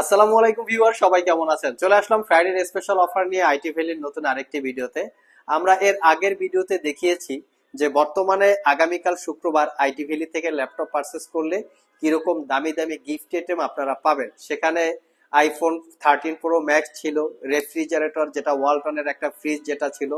আসসালামু আলাইকুম ভিউয়ার, সবাই কেমন আছেন? চলে আসলাম ফ্রাইডে স্পেশাল অফার নিয়ে আইটি ভ্যালির নতুন আরেকটি ভিডিওতে। আমরা এর আগের ভিডিওতে দেখিয়েছি যে বর্তমানে আগামীকাল শুক্রবার আইটি ভ্যালি থেকে ল্যাপটপ পারচেস করলে কীরকম দামি দামি গিফট আইটেম আপনারা পাবেন। সেখানে আইফোন থার্টিন প্রো ম্যাক্স ছিল রেফ্রিজারেটর যেটা ওয়ালটনের একটা ফ্রিজ যেটা ছিল,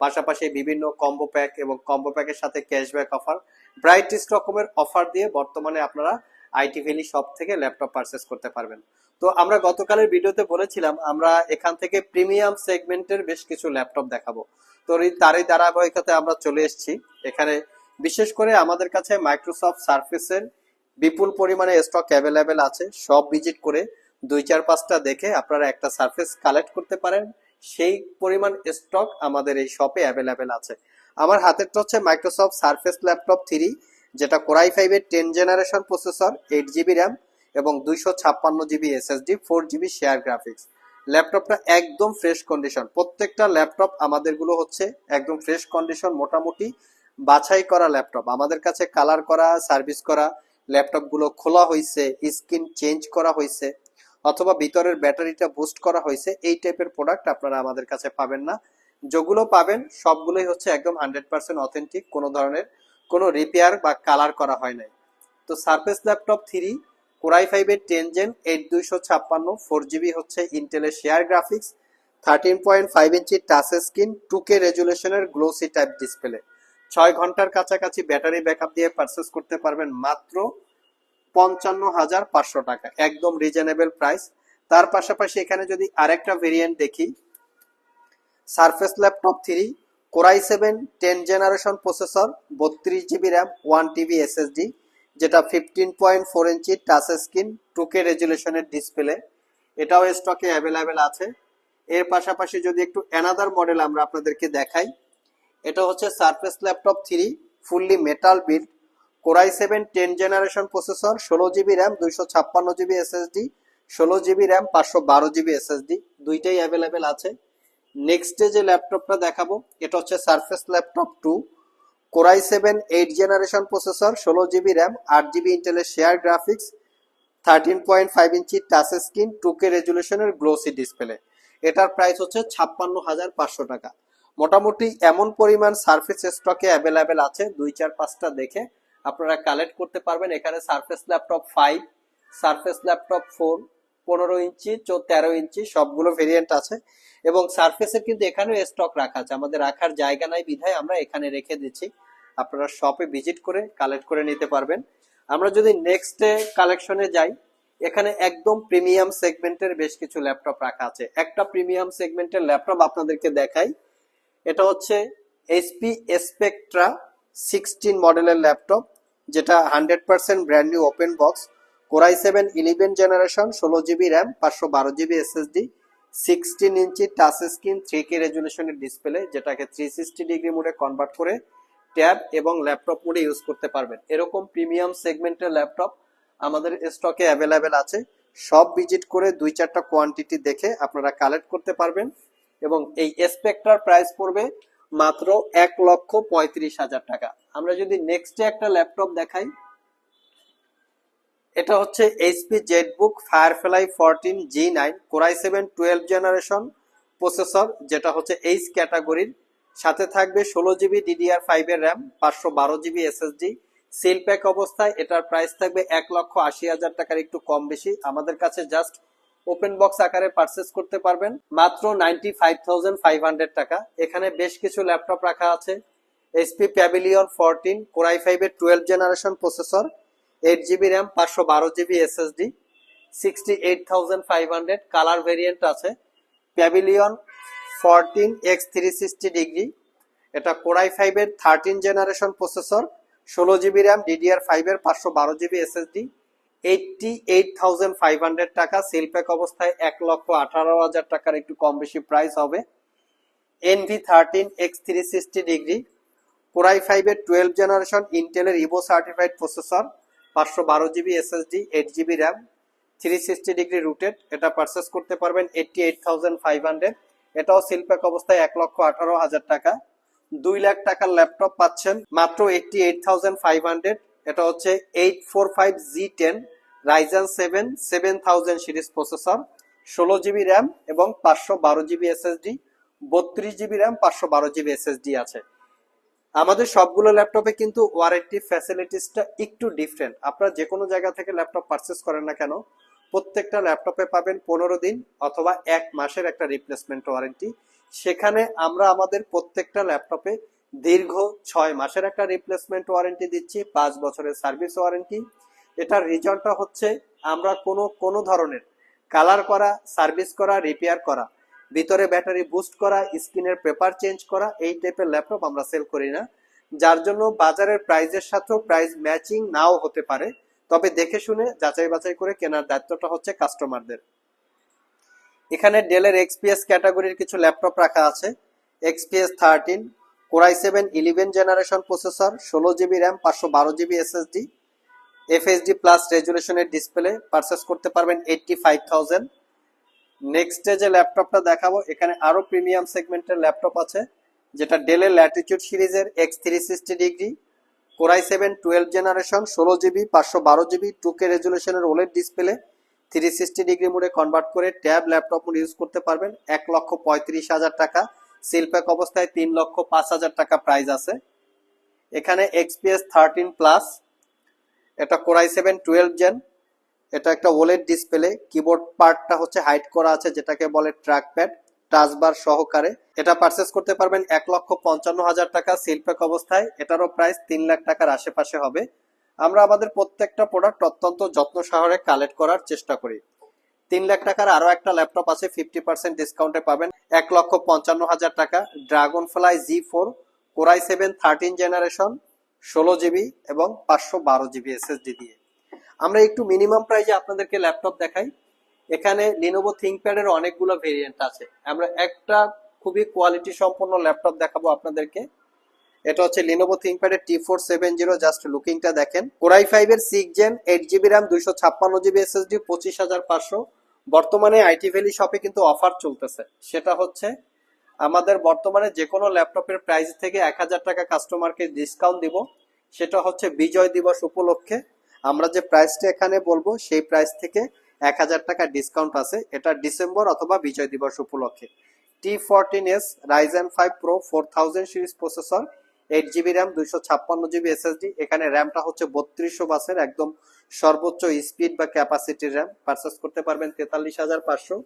পাশাপাশি বিভিন্ন কম্বো প্যাক এবং কম্বো প্যাকের সাথে ক্যাশব্যাক অফার ব্রাইটেস্ট রকমের অফার দিয়ে বর্তমানে আপনারা আইটি ভ্যালি শপ থেকে ল্যাপটপ পারচেস করতে পারবেন। তো আমরা গতকালের ভিডিওতে বলেছিলাম, আমরা এখান থেকে প্রিমিয়াম সেগমেন্টের বেশ কিছু ল্যাপটপ দেখাবো। তো তারই ধারাবাহিকতাতে আমরা চলে এসেছি। এখানে বিশেষ করে আমাদের কাছে মাইক্রোসফট সার্ফেসের বিপুল পরিমাণে স্টক অ্যাভেলেবেল আছে। সব ভিজিট করে দুই চার পাঁচটা দেখে আপনারা একটা সার্ফেস কালেক্ট করতে পারেন। সেই পরিমাণ স্টক আমাদের এই শপে অ্যাভেলেবেল আছে। আমার হাতেরটা হচ্ছে মাইক্রোসফট সার্ফেস ল্যাপটপ থ্রি যেটা কোরাই ফাইভের ten generation processor eight GB RAM এবং দুইশো ছাপ্পান্ন GB SSD four GB share graphics ল্যাপটপটা একদম ফ্রেশ কন্ডিশন প্রত্যেকটা ল্যাপটপ আমাদেরগুলো হচ্ছে একদম ফ্রেশ কন্ডিশন মোটামুটি বাছাই করা ল্যাপটপ আমাদের কাছে কালার করা সার্ভিস করা ল্যাপটপগুলো খোলা হয়েছে স্ক্রিন চেঞ্জ করা হয়েছে অথবা ভিতরের ব্যাটারিটা বুস্ট করা হয়েছে এই টাইপের প্রোডাক্ট আপনারা আমাদের কাছে পাবেন না। যেগুলো পাবেন, সবগুলোই হচ্ছে একদম হান্ড্রেড পার্সেন্ট অথেন্টিক কোনো ধরনের কোনো রিপেয়ার বা কালার করা হয় নাই। তো surface laptop three core i ফাইভের টেন জেন এইট দুইশো ছাপ্পান্ন ফোর জিবি হচ্ছে ইন্টেলের share graphics thirteen point five inch touch screen two K রেজুলেশনের glossy type display ছয় ঘণ্টার কাছাকাছি ব্যাটারি ব্যাকআপ দিয়ে পারচেস করতে পারবেন মাত্র পঞ্চান্ন হাজার পাঁচশো টাকা, একদম রিজনেবল প্রাইস তার পাশাপাশি এখানে যদি আরেকটা ভেরিয়েন্ট দেখি Surface laptop three core i seven, ten generation processor, বত্রিশ GB RAM, one TB SSD, যেটা ফিফটিন পয়েন্ট ফোর ইঞ্চি টাচ স্ক্রিন, টু কে রেজুলেশনের ডিসপ্লে। এটাও স্টকে অ্যাভেলেবেল আছে। এর পাশাপাশি যদি একটু অ্যানাদার মডেল আমরা আপনাদেরকে দেখাই, এটা হচ্ছে surface laptop three fully metal build core i seven, ten generation processor, ষোলো জিবি র্যাম, দুইশো ছাপ্পান্ন জিবি এসএসডি, ষোলো জিবি র্যাম, পাঁচশো বারো জিবি এসএসডি, দুইটাই অ্যাভেলেবেল আছে। নেক্সট যে ল্যাপটপটা দেখাবো, এটা হচ্ছে surface laptop two core i seven eight generation processor ষোলো জিবি র্যাম আট জিবি ইন্টেলের share graphics thirteen point five inch touch screen two K রেজুলেশনের glossy display এটার প্রাইস হচ্ছে ছাপ্পান্ন হাজার পাঁচশো টাকা। মোটামুটি এমন পরিমাণ সার্ফেস স্টকে অ্যাভেলেবেল আছে, দুই চার পাঁচটা দেখে আপনারা কালেক্ট করতে পারবেন। এখানে Surface laptop five Surface laptop four পনেরো ইঞ্চি তেরো ইঞ্চি, সবগুলো ভেরিয়েন্ট আছে। এবং সার্ফেসের কিন্তু এখানেও স্টক রাখা আছে। আমাদের রাখার জায়গা নাই, বিধায় আমরা এখানে রেখে দিচ্ছি। আপনারা শপে ভিজিট করে কালেক্ট করে নিতে পারবেন। আমরা যদি নেক্সট কালেকশনে যাই, এখানে একদম প্রিমিয়াম সেগমেন্টের বেশ কিছু ল্যাপটপ রাখা আছে। একটা প্রিমিয়াম সেগমেন্টের ল্যাপটপ আপনাদেরকে দেখাই। এটা হচ্ছে এইচপি স্পেকট্রা সিক্সটিন মডেলের ল্যাপটপ যেটা hundred percent brand new open box core i seven, eleven generation, ষোলো জিবি র্যাম, পাঁচশো বারো জিবি এসএসডি, সিক্সটিন ইঞ্চি টাচ স্ক্রিন, থ্রি কে রেজুলেশনের ডিসপ্লে, যেটাকে থ্রি সিক্সটি ডিগ্রি মোডে কনভার্ট করে ট্যাব এবং ল্যাপটপ মোডে ইউজ করতে পারবেন। এরকম প্রিমিয়াম সেগমেন্টের ল্যাপটপ আমাদের স্টকে অ্যাভেলেবেল আছে। সব ভিজিট করে দুই চারটা কোয়ান্টিটি দেখে আপনারা কালেক্ট করতে পারবেন এবং এই স্পেক্টার প্রাইস পড়বে মাত্র এক লক্ষ পঁয়ত্রিশ হাজার টাকা। আমরা যদি নেক্সটে একটা ল্যাপটপ দেখাই এটা হচ্ছে HP Zbook Firefly fourteen G nine core i seven twelve generation processor যেটা হচ্ছে এইচ ক্যাটাগরির সাথে থাকবে ষোলো জিবি ডিডিআর ফাইভের র্যাম পাঁচশো বারো জিবি এসএসডি সিল প্যাক অবস্থায় এটার প্রাইস থাকবে এক লক্ষ আশি হাজার টাকার একটু কম বেশি। আমাদের কাছে জাস্ট ওপেন বক্স আকারে পারচেস করতে পারবেন। মাত্র ninety five thousand five hundred টাকা। এখানে বেশ কিছু ল্যাপটপ রাখা আছে। HP Pavilion fourteen core i ফাইভের twelve generation processor eight GB RAM পাঁচশো বারো GB SSD sixty eight thousand five hundred colour variant আছে। Pavilion fourteen x three sixty degree এটা কোরাই ফাইভের থার্টিন জেনারেশন প্রসেসর ষোলো GB RAM DDR ফাইভের পাঁচশো বারো GB SSD eighty eight thousand five hundred টাকা সেল প্যাক অবস্থায় এক লক্ষ আঠারো হাজার টাকার একটু কম বেশি প্রাইস হবে। Envy thirteen x three sixty degree core i ফাইভের টুয়েলভ জেনারেশন ইন্টেলের ইভো সার্টিফাইড প্রসেসর পাঁচশো বারো GB SSD eight GB RAM three sixty degree rotated এটা পারচেস করতে পারবেন eighty eight thousand five hundred এটাও সিলপ্যাক অবস্থায় এক লক্ষ আঠারো হাজার টাকা। দুই লাখ টাকার ল্যাপটপ পাচ্ছেন মাত্র eighty eight thousand five hundred এটা হচ্ছে eight four five G ten Ryzen seven seven thousand series processor ষোলো জিবি র্যাম এবং পাঁচশো বারো জিবি এসএসডি। বত্রিশ জিবি র্যাম পাঁচশো বারো জিবি এসএসডি আছে। আমাদের সবগুলো ল্যাপটপে কিন্তু ওয়ারেন্টি ফ্যাসিলিটিসটা একটু ডিফারেন্ট আপনারা যে কোনো জায়গা থেকে ল্যাপটপ পারচেস করেন না কেন, প্রত্যেকটা ল্যাপটপে পাবেন পনেরো দিন অথবা এক মাসের একটা রিপ্লেসমেন্ট ওয়ারেন্টি সেখানে আমরা আমাদের প্রত্যেকটা ল্যাপটপে দীর্ঘ ছয় মাসের একটা রিপ্লেসমেন্ট ওয়ারেন্টি দিচ্ছি, পাঁচ বছরের সার্ভিস ওয়ারেন্টি এটার রিজনটা হচ্ছে আমরা কোনো কোনো ধরনের কালার করা সার্ভিস করা রিপেয়ার করা ভিতরে ব্যাটারি বুস্ট করা, স্ক্রিনের পেপার চেঞ্জ করা, এই টাইপের ল্যাপটপ আমরা সেল করি না। যার জন্য বাজারের প্রাইজের সাথেও প্রাইস ম্যাচিং নাও হতে পারে। তবে দেখে শুনে, যাচাই বাছাই করে কেনার দায়িত্বটা হচ্ছে কাস্টমারদের এখানে ডেলের এক্সপিএস ক্যাটাগরির কিছু ল্যাপটপ রাখা আছে। XPS thirteen core i seven eleven generation processor ষোলো জিবি র্যাম পাঁচশো বারো GB SSD FSD plus resolution display purchase করতে পারবেন এইটটি ফাইভ থাউজেন্ড নেক্সট যে ল্যাপটপটা দেখাবো, এখানে আরও প্রিমিয়াম সেগমেন্টের ল্যাপটপ আছে, যেটা ডেলের ল্যাটিটিউড সিরিজের x three sixty degree core i seven twelve generation ষোলো জিবি পাঁচশো বারো GB two K রেজুলেশনের OLED display three sixty degree মোডে কনভার্ট করে ট্যাব ল্যাপটপ মোড ইউজ করতে পারবেন। এক লক্ষ পঁয়ত্রিশ হাজার টাকা সিলপ্যাক অবস্থায় তিন লক্ষ পাঁচ হাজার টাকা প্রাইস আছে। এখানে এক্সপিএস থার্টিন প্লাস এটা core i seven twelve gen এটা একটা ওলেট ডিসপ্লে কিবোর্ড পার্টটা হচ্ছে হাইড করা আছে, যেটাকে বলে ট্র্যাক প্যাড টাচবার সহকারে। এটা পারচেস করতে পারবেন এক লক্ষ পঞ্চান্ন হাজার টাকা সিলপ্যাক অবস্থায়। এটারও প্রাইস তিন লাখ টাকার আশেপাশে হবে। আমরা আমাদের প্রত্যেকটা প্রোডাক্ট অত্যন্ত যত্ন সহকারে কালেক্ট করার চেষ্টা করি। তিন লাখ টাকার আরও একটা ল্যাপটপ আছে ফিফটি পার্সেন্ট ডিসকাউন্টে পাবেন। এক লক্ষ পঞ্চান্ন হাজার টাকা। Dragonfly G four core i seven thirteen generation ষোলো জিবি এবং পাঁচশো বারো জিবি এসএসডি দিয়ে। আমরা একটু মিনিমাম প্রাইজে আপনাদেরকে ল্যাপটপ দেখাই। এখানে লিনোভো থিঙ্কপ্যাডের অনেকগুলো ভেরিয়েন্ট আছে। আমরা একটা খুবই কোয়ালিটি সম্পন্ন ল্যাপটপ দেখাবো আপনাদেরকে। এটা হচ্ছে Lenovo থিঙ্কপ্যাডের T four seven zero just লুকিংটা দেখেন। কোরাই ফাইভ এর six gen eight GB RAM দুইশো ছাপ্পান্ন জিবি এসএসডি পঁচিশ হাজার পাঁচশো। বর্তমানে আইটি ভ্যালি শপে কিন্তু অফার চলতেছে। সেটা হচ্ছে আমাদের বর্তমানে যে কোনো ল্যাপটপের প্রাইস থেকে এক হাজার টাকা কাস্টমারকে ডিসকাউন্ট দিব। সেটা হচ্ছে বিজয় দিবস উপলক্ষে। আমরা যে প্রাইসটা এখানে বলব, সেই প্রাইস থেকে এক হাজার টাকা ডিসকাউন্ট আছে। এটা ডিসেম্বর অথবা বিজয় দিবস উপলক্ষে। T fourteen S Ryzen five pro four thousand series processor eight GB RAM দুইশো ছাপ্পান্ন জিবি এসএসডি এখানে র্যামটা হচ্ছে বত্রিশশো বাসের একদম সর্বোচ্চ স্পিড বা ক্যাপাসিটির র্যাম পারচেস করতে পারবেন তেতাল্লিশ হাজার পাঁচশো।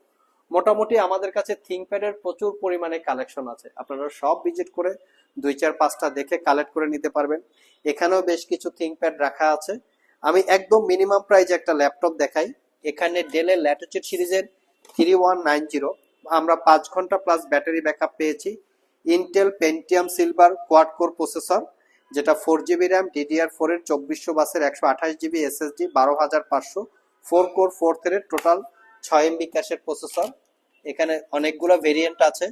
মোটামুটি আমাদের কাছে থিঙ্কপ্যাডের প্রচুর পরিমাণে কালেকশন আছে। আপনারা সব ভিজিট করে দুই চার পাঁচটা দেখে কালেক্ট করে নিতে পারবেন। এখানেও বেশ কিছু থিঙ্কপ্যাড রাখা আছে। আমি একদম মিনিমাম প্রাইজে একটা ল্যাপটপ দেখাই। এখানে ডেলের ল্যাটিচিউড সিরিজের থ্রি ওয়ান নাইন জিরো আমরা পাঁচ ঘণ্টা প্লাস ব্যাটারি ব্যাকআপ পেয়েছি। Intel Pentium Silver quad core processor যেটা four GB RAM DDR four এর চব্বিশশো বাসের একশো আঠাশ জিবি এসএসডি বারো হাজার পাঁচশো four core four thread total ছয় এমবি ক্যাশের প্রসেসর এখানে অনেকগুলো ভেরিয়েন্ট আছে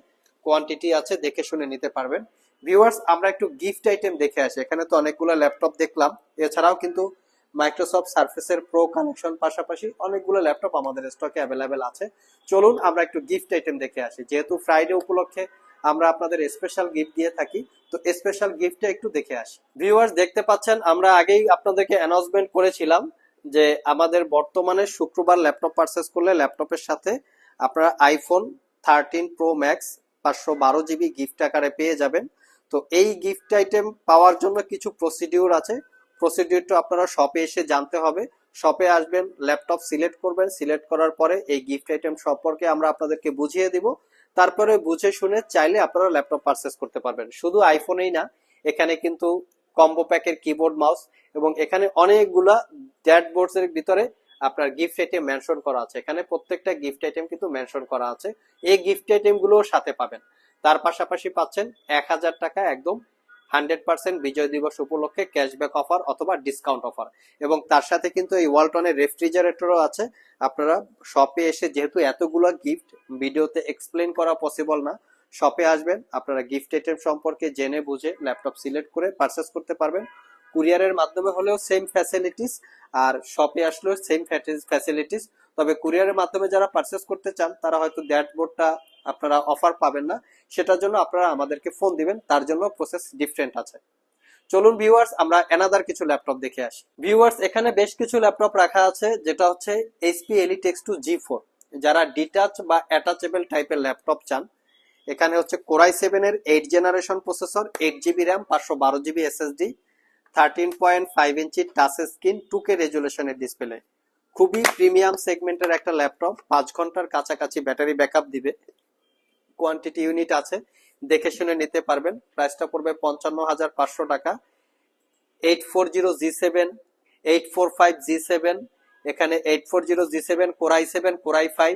কোয়ান্টিটি আছে, দেখে শুনে নিতে পারবেন। ভিউয়ার্স আমরা একটু গিফট আইটেম দেখে আসি। এখানে তো অনেকগুলো ল্যাপটপ দেখলাম। এছাড়াও কিন্তু মাইক্রোসফট সার্ফেসের প্রো কানেকশন পাশাপাশি অনেকগুলো ল্যাপটপ আমাদের স্টকে অ্যাভেলেবেল আছে। চলুন আমরা একটু গিফট আইটেম দেখে আসি। যেহেতু ফ্রাইডে উপলক্ষে আমরা আপনাদের স্পেশাল গিফট দিয়ে থাকি, তো স্পেশাল গিফটটা একটু দেখে আসি। ভিউয়ার্স দেখতে পাচ্ছেন, আমরা আগেই আপনাদেরকে অ্যানাউন্সমেন্ট করেছিলাম যে আমাদের বর্তমানে শুক্রবার ল্যাপটপ পারচেস করলে ল্যাপটপের সাথে আপনারা আইফোন থার্টিন প্রো ম্যাক্স পাঁচশো বারো জিবি গিফট আকারে পেয়ে যাবেন। তো এই গিফট আইটেম পাওয়ার জন্য কিছু প্রসিডিউর আছে। প্রসিডিউরটা আপনারা শপে এসে জানতে হবে। শপে আসবেন ল্যাপটপ সিলেক্ট করবেন সিলেক্ট করার পরে এই গিফট আইটেম সম্পর্কে আমরা আপনাদেরকে বুঝিয়ে দিব। তারপরে বুঝে শুনে চাইলে আপনারা ল্যাপটপ পারচেস করতে পারবেন। শুধু আইফোনেই না, এখানে কিন্তু কম্বো প্যাকের কিবোর্ড মাউস এবং এখানে অনেকগুলা ড্যাশবোর্ডস এর ভিতরে আপনার গিফট আইটেম মেনশন করা আছে। এখানে প্রত্যেকটা গিফট আইটেম কিন্তু মেনশন করা আছে। এই গিফট আইটেমগুলো সাথে পাবেন। তার পাশাপাশি পাচ্ছেন এক হাজার টাকা একদম হান্ড্রেড পার্সেন্ট বিজয় দিবস উপলক্ষে ক্যাশব্যাক অফার অথবা ডিসকাউন্ট অফার। এবং তার সাথে কিন্তু এই ওয়ালটনের রেফ্রিজারেটরও আছে। আপনারা শপে এসে যেহেতু এতগুলো গিফট ভিডিওতে এক্সপ্লেন করা পসিবল না, শপে আসবেন, আপনারা গিফট আইটেম সম্পর্কে জেনে বুঝে ল্যাপটপ সিলেক্ট করে পারচেস করতে পারবেন। কুরিয়ারের মাধ্যমে হলেও সেম ফ্যাসিলিটিস আর শপে আসলেও সেম ফ্যাসিলিটিস তবে কুরিয়ারের মাধ্যমে যারা পারচেস করতে চান, তারা হয়তো ড্যাশবোর্ডটা আপনারা অফার পাবেন না, সেটার জন্য আপনারা আমাদেরকে ফোন দিবেন, তার জন্য প্রসেস ডিফারেন্ট আছে। চলুন ভিউয়ার্স আমরা এনাদার কিছু ল্যাপটপ দেখে আসি। ভিউয়ার্স এখানে বেশ কিছু ল্যাপটপ রাখা আছে, যেটা হচ্ছে HP elite x two G four যারা ডিটাচ বা অ্যাটাচেবল টাইপের ল্যাপটপ চান, এখানে হচ্ছে কোরাই সেভেন এর eight generation processor eight GB RAM পাঁচশো বারো GB SSD thirteen point five inch touch screen two K রেজুলেশনের display খুবই প্রিমিয়াম সেগমেন্টের একটা ল্যাপটপ পাঁচ ঘণ্টার কাছাকাছি ব্যাটারি ব্যাকআপ দিবে। কোয়ান্টিটি ইউনিট আছে, দেখে শুনে নিতে পারবেন। প্রাইসটা পড়বে পঞ্চান্ন হাজার পাঁচশো টাকা। Eight four zero G seven eight four five G seven এখানে eight four zero G seven core i seven core i five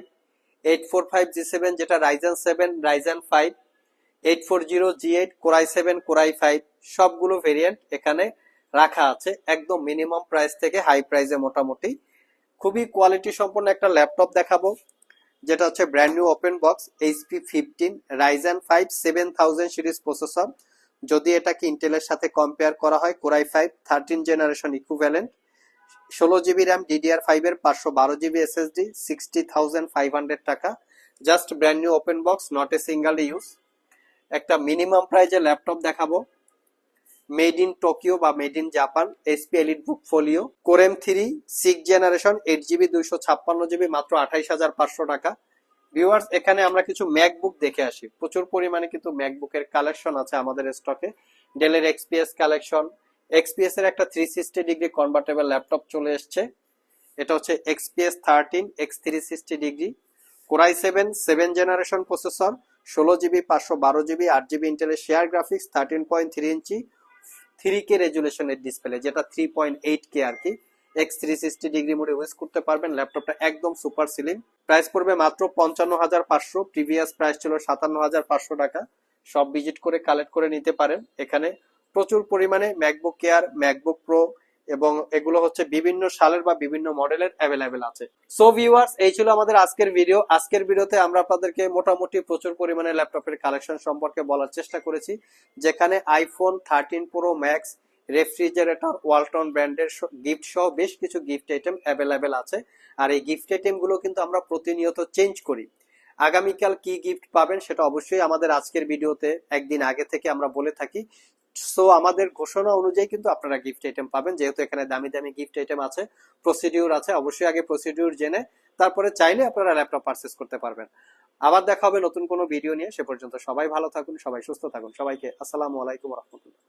eight four five G seven যেটা Ryzen seven Ryzen five eight four zero G eight core i seven core i five সবগুলো variant এখানে রাখা আছে। একদম minimum price থেকে high প্রাইসে মোটামুটি। খুবই কোয়ালিটি সম্পন্ন একটা ল্যাপটপ দেখাবো। যেটা হচ্ছে brand new open box HP fifteen Ryzen five seven thousand series processor যদি এটাকে ইন্টেলের সাথে কম্পেয়ার করা হয় core i five thirteen generation equivalent ষোলো জিবি র্যাম ডিডিআর ফাইভ এর পাঁচশো বারো GB SSD sixty thousand five hundred টাকা। Just brand new open box not a single use একটা মিনিমাম প্রাইজে ল্যাপটপ দেখাবো। মেড ইন টোকিও বা made in Japan, SP EliteBook Folio core m three, six generation, eight GB, দুইশো ছাপ্পান্ন GB, মাত্র আঠাইশ হাজার পাঁচশো টাকা। ভিউয়ার্স, এখানে আমরা কিছু ম্যাকবুক দেখে আসি। প্রচুর পরিমাণে কিন্তু ম্যাকবুকের কালেকশন আছে আমাদের স্টকে ডেলের এক্সপিএস কালেকশন এক্সপিএস এর একটা three sixty degree convertible laptop চলে এসছে। এটা হচ্ছে XPS thirteen x three sixty degree core i seven seven generation processor ষোলো জিবি, পাঁচশো বারো জিবি, আট জিবি ইন্টেলের share graphics thirteen point three ইঞ্চি থ্রি কে রেজুলেশনের ডিসপ্লে যেটা থ্রি পয়েন্ট এইট কে আর কি। এক্স থ্রি সিক্সটি ডিগ্রি মোডে ইউজ করতে পারবেন ল্যাপটপটা একদম সুপার সিলিং প্রাইস পড়বে মাত্র পঞ্চান্ন হাজার পাঁচশো প্রিভিয়াস প্রাইস ছিল সাতান্ন হাজার পাঁচশো টাকা। সব ভিজিট করে কালেক্ট করে নিতে পারেন। এখানে প্রচুর পরিমাণে ম্যাকবুক কেয়ার ম্যাকবুক প্রো এবং এগুলো হচ্ছে বিভিন্ন সালের বা বিভিন্ন মডেলের অ্যাভেলেবেল আছে। সো ভিউয়ার্স এই ছিল আমাদের আজকের ভিডিও আজকের ভিডিওতে আমরা আপনাদেরকে মোটামুটি প্রচুর পরিমাণে ল্যাপটপের কালেকশন সম্পর্কে বলার চেষ্টা করেছি, যেখানে iPhone thirteen pro max refrigerator Walton ব্র্যান্ডের গিফট সহ বেশ কিছু গিফট আইটেম অ্যাভেলেবেল আছে। আর এই গিফট আইটেমগুলো কিন্তু আমরা প্রতিনিয়ত চেঞ্জ করি। আগামীকাল কি গিফট পাবেন সেটা অবশ্যই আমাদের আজকের ভিডিওতে একদিন আগে থেকে আমরা বলে থাকি। সো আমাদের ঘোষণা অনুযায়ী কিন্তু আপনারা গিফট আইটেম পাবেন। যেহেতু এখানে দামি দামি গিফট আইটেম আছে প্রসিডিউর আছে, অবশ্যই আগে প্রসিডিউর জেনে তারপরে চাইলে আপনারা ল্যাপটপ পারচেস করতে পারবেন। আবার দেখা হবে নতুন কোনো ভিডিও নিয়ে। সে পর্যন্ত সবাই ভালো থাকুন, সবাই সুস্থ থাকুন। সবাইকে আসসালামু আলাইকুম রহমতুল্লাহ।